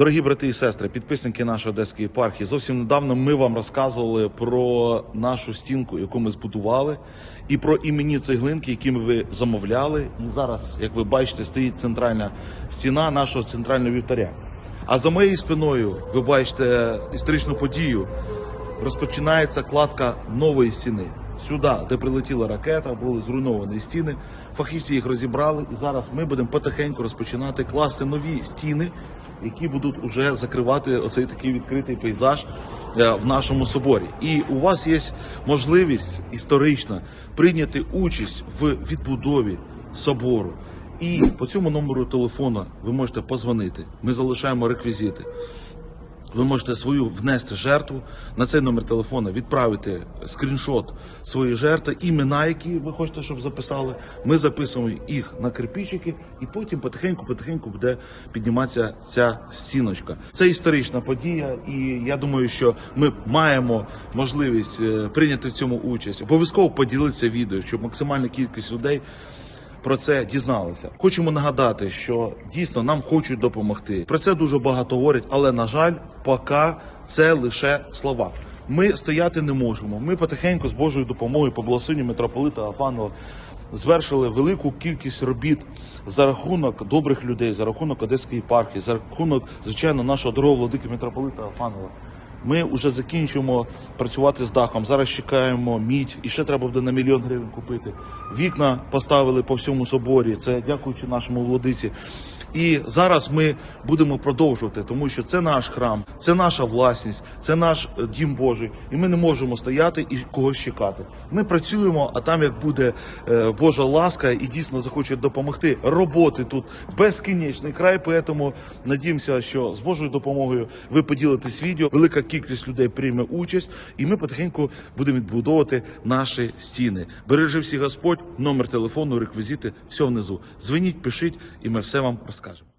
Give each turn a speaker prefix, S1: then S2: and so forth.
S1: Дорогі брати і сестри, підписники нашої одеської єпархії, зовсім недавно ми вам розказували про нашу стінку, яку ми збудували, і про імені цеглинки, які ви замовляли. І зараз, як ви бачите, стоїть центральна стіна нашого центрального вівтаря. А за моєю спиною ви бачите історичну подію. Розпочинається кладка нової стіни. Сюди, де прилетіла ракета, були зруйновані стіни. Фахівці їх розібрали, і зараз ми будемо потихеньку розпочинати класти нові стіни, які будуть уже закривати оцей такий відкритий пейзаж е, в нашому соборі. І у вас є можливість історична прийняти участь в відбудові собору. І по цьому номеру телефона ви можете позвонити. Ми залишаємо реквізити. Ви можете свою внести жертву на цей номер телефона, відправити скріншот своєї жертви, імена, які ви хочете, щоб записали. Ми записуємо їх на кирпичики, і потім потихеньку-потихеньку буде підніматися ця стіночка. Це історична подія, і я думаю, що ми маємо можливість е, прийняти в цьому участь. Обов'язково поділитися відео, щоб максимальна кількість людей про це дізналися. Хочемо нагадати, що дійсно нам хочуть допомогти. Про це дуже багато говорять, але на жаль, поки це лише слова. Ми стояти не можемо. Ми потихеньку з Божою допомогою по благословенню митрополита Афанова звершили велику кількість робіт за рахунок добрих людей, за рахунок Одеської єпархії, за рахунок, звичайно, нашого дорогого владики митрополита Афанова. Ми вже закінчуємо працювати з дахом. Зараз чекаємо мідь, і ще треба буде на мільйон гривень купити. Вікна поставили по всьому соборі. Це дякуючи нашому владиці. І зараз ми будемо продовжувати, тому що це наш храм, це наша власність, це наш е, дім Божий, і ми не можемо стояти і когось чекати. Ми працюємо, а там як буде е, Божа ласка і дійсно захочуть допомогти. Роботи тут безкінечний край. Тому надіємося, що з Божою допомогою ви поділитесь відео. Велика кількість людей прийме участь, і ми потихеньку будемо відбудовувати наші стіни. Бережи всі Господь, номер телефону, реквізити, все внизу. Дзвоніть, пишіть, і ми все вам розкажемо.